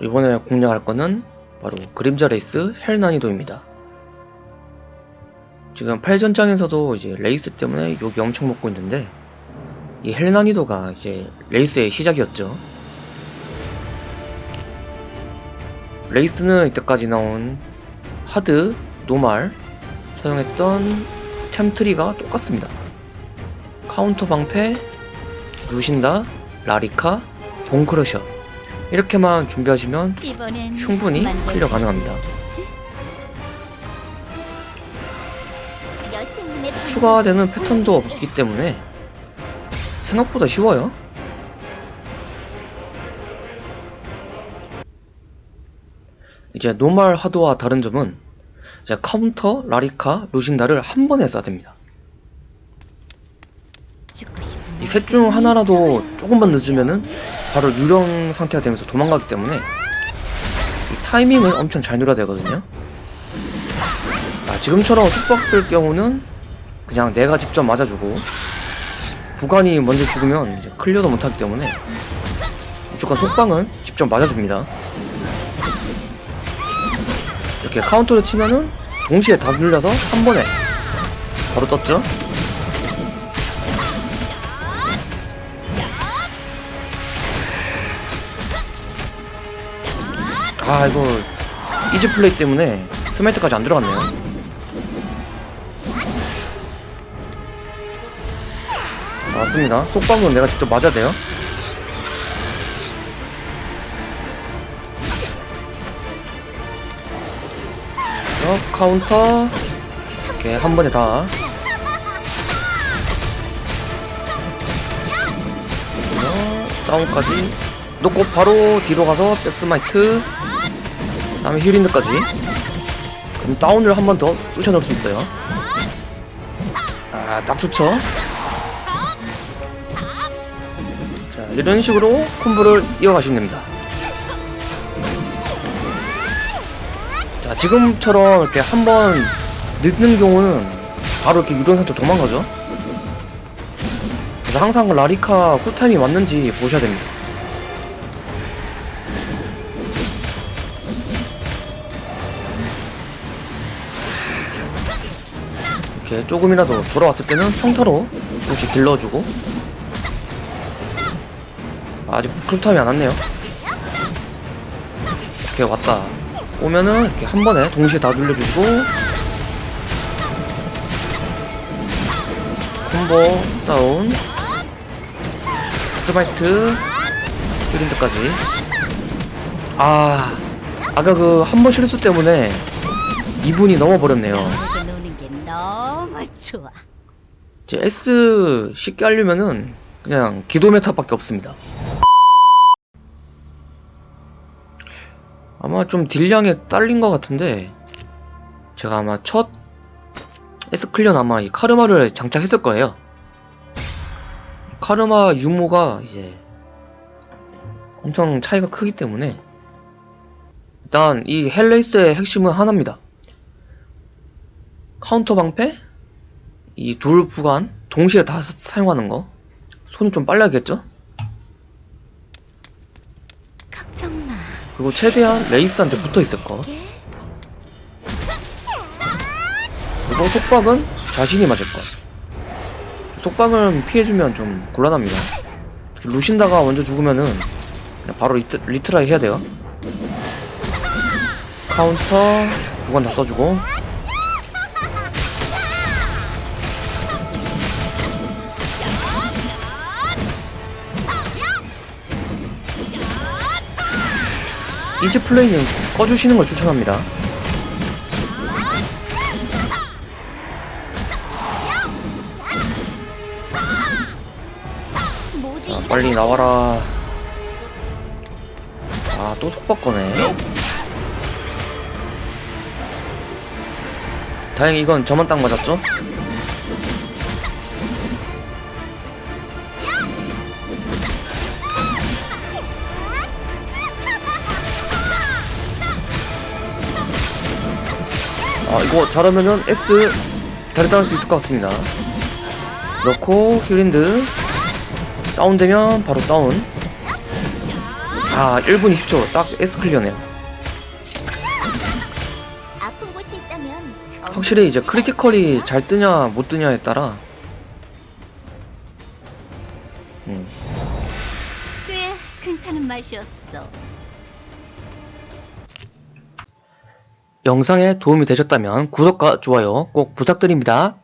이번에 공략할 거는 바로 그림자 레이스 헬 난이도입니다. 지금 8전장에서도 이제 레이스 때문에 욕이 엄청 먹고 있는데 이 헬 난이도가 이제 레이스의 시작이었죠. 레이스는 이때까지 나온 하드, 노말 사용했던 템트리가 똑같습니다. 카운터 방패, 루신다, 라리카, 본크러셔 이렇게만 준비하시면 충분히 클리어 가능합니다. 추가되는 패턴도 없기 때문에 생각보다 쉬워요. 이제 노말 하드와 다른 점은 이제 카운터, 라리카, 루신다를 한 번에 쏴야 됩니다. 이 셋 중 하나라도 조금만 늦으면은 바로 유령 상태가 되면서 도망가기 때문에 이 타이밍을 엄청 잘 노려야 되거든요. 아, 지금처럼 속박될 경우는 그냥 내가 직접 맞아주고 구간이 먼저 죽으면 이제 클리어도 못하기 때문에 무조건 속방은 직접 맞아줍니다. 이렇게 카운터를 치면은 동시에 다 눌려서 한 번에 바로 떴죠. 아 이거 이지 플레이 때문에 스마이트까지 안 들어갔네요. 맞습니다. 속방은 내가 직접 맞아야 돼요. 어, 카운터 이렇게 한 번에 다. 어, 다운까지 놓고 바로 뒤로 가서 백스마이트 다음에 힐린드까지. 그럼 다운을 한 번 더 쑤셔 넣을 수 있어요. 아딱 좋죠 자 이런 식으로 콤보를 이어가시면 됩니다. 자 지금처럼 이렇게 한 번 늦는 경우는 바로 이렇게 유령 상태 도망가죠? 그래서 항상 라리카 쿨타임이 맞는지 보셔야 됩니다 이렇게 조금이라도 돌아왔을 때는 평타로 조금씩 길러주고. 아직 쿨타임이 안 왔네요. 이렇게 왔다. 오면은 이렇게 한 번에 동시에 다 눌러주시고. 콤보 다운. 스마이트. 힐린드까지. 아 아까 그 한 번 실수 때문에 2분이 넘어버렸네요 좋아. 이제 S 쉽게 하려면은 그냥 기도 메타밖에 없습니다. 아마 좀 딜량에 딸린 것 같은데 제가 아마 첫 S 클리어는 아마 이 카르마를 장착했을 거예요. 카르마 유무가 이제 엄청 차이가 크기 때문에 일단 이 헬레이스의 핵심은 하나입니다. 카운터 방패, 이 둘 구간 동시에 다 사- 사용하는 거? 손이 좀 빨라야겠죠? 걱정 마. 그리고 최대한 레이스한테 붙어 있을 거. 그리고 속박은 자신이 맞을 거. 속박을 피해주면 좀 곤란합니다. 루신다가 먼저 죽으면은 바로 리트, 리트라이 해야 돼요. 카운터 구간 다 써주고 이지 플레이는 꺼주시는 걸 추천합니다. 자, 빨리 나와라. 아, 또 속박 거네. 다행히 이건 저만 딱 맞았죠? 아, 이거 잘하면은 S 다리 쌓을 수 있을 것 같습니다. 넣고, 힐린드. 다운되면 바로 다운. 아, 1분 20초. 딱 S 클리어네요. 확실히 이제 크리티컬이 잘 뜨냐 못 뜨냐에 따라 음, 꽤 괜찮은 맛이었어. 영상에 도움이 되셨다면 구독과 좋아요 꼭 부탁드립니다.